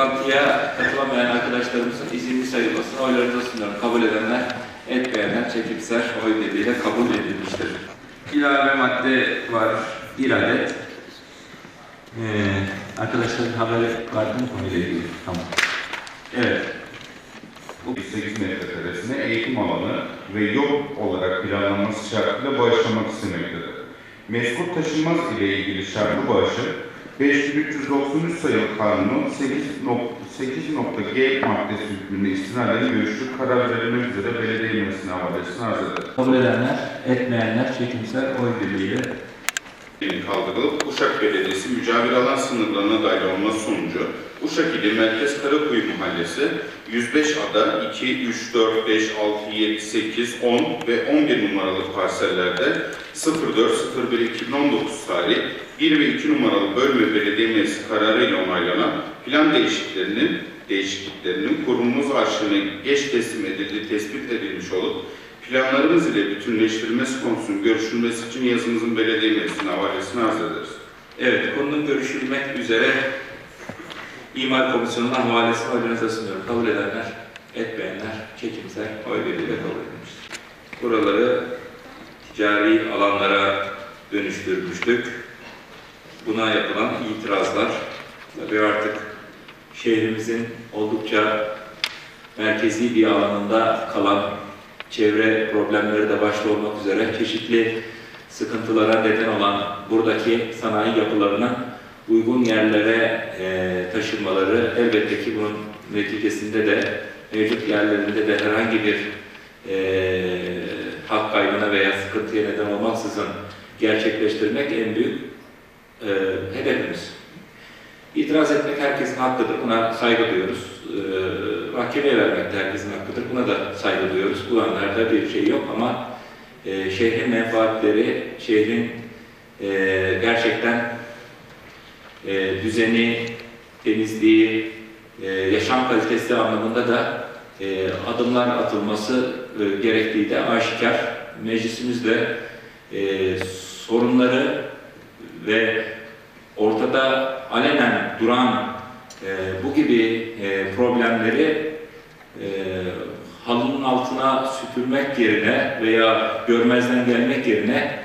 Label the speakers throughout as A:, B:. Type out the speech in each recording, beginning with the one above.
A: toplantıya katılamayan arkadaşlarımızın izinli sayılmasını oylarınıza sunuyorum. Kabul edenler, etmeyenler çekimser oy birliğiyle kabul edilmiştir. İlave madde var, bir adet. Ee, arkadaşların haberi var mı konuyla ilgili? Tamam. Evet.
B: 8 metrekaresine eğitim alanı ve yol olarak planlanması şartıyla bağışlamak istemektedir. Meskut taşınmaz ile ilgili şartlı bağışı 5393 sayılı kanunun 8.g maddesi hükmünde istinaden görüşlü karar verilmek üzere belediye meclisine havalesine arz eder.
A: Kabul edenler, etmeyenler çekimser oy birliğiyle
B: kaldırılıp Uşak Belediyesi mücavir alan sınırlarına dahil olması sonucu Uşak ili Merkez Karakuyu Mahallesi 105 ada 2, 3, 4, 5, 6, 7, 8, 10 ve 11 numaralı parsellerde 04.01.2019 tarih 1 ve 2 numaralı bölme belediye meclisi kararıyla onaylanan plan değişikliklerinin değişikliklerinin kurumumuz arşivine geç teslim edildiği tespit edilmiş olup planlarımız ile bütünleştirilmesi konusunun görüşülmesi için yazımızın belediye meclisine havalesini arz ederiz.
A: Evet, konunun görüşülmek üzere İmar Komisyonu'na havalesini oylarınıza sunuyorum. Kabul edenler, etmeyenler, çekimser oy birliğiyle kabul edilmiştir. Buraları ticari alanlara dönüştürmüştük. Buna yapılan itirazlar, tabii artık şehrimizin oldukça merkezi bir alanında kalan çevre problemleri de başta olmak üzere çeşitli sıkıntılara neden olan buradaki sanayi yapılarının uygun yerlere e, taşınmaları elbette ki bunun neticesinde de mevcut yerlerinde de herhangi bir e, hak kaybına veya sıkıntıya neden olmaksızın gerçekleştirmek en büyük e, hedefimiz. İtiraz etmek herkesin hakkıdır. Buna saygı duyuyoruz. E, mahkemeye vermek de herkesin hakkıdır. Buna da saygı duyuyoruz. Bu anlarda bir şey yok ama e, şehrin menfaatleri, şehrin e, gerçekten e, düzeni, temizliği, e, yaşam kalitesi anlamında da e, adımlar atılması e, gerektiği de aşikar. Meclisimiz de e, sorunları ve ortada alenen duran e, bu gibi e, problemleri e, halının altına süpürmek yerine veya görmezden gelmek yerine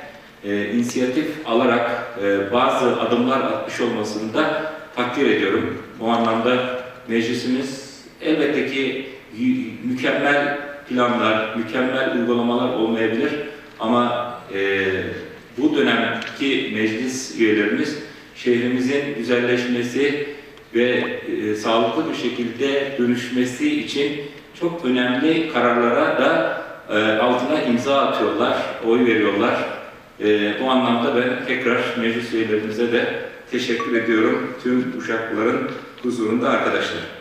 A: e, inisiyatif alarak e, bazı adımlar atmış olmasını da takdir ediyorum. Bu anlamda meclisimiz elbette ki mükemmel planlar, mükemmel uygulamalar olmayabilir ama e, bu dönemki meclis üyelerimiz şehrimizin güzelleşmesi ve e, sağlıklı bir şekilde dönüşmesi için çok önemli kararlara da e, altına imza atıyorlar, oy veriyorlar. E, bu anlamda ben tekrar meclis üyelerimize de teşekkür ediyorum. Tüm Uşaklıların huzurunda arkadaşlar.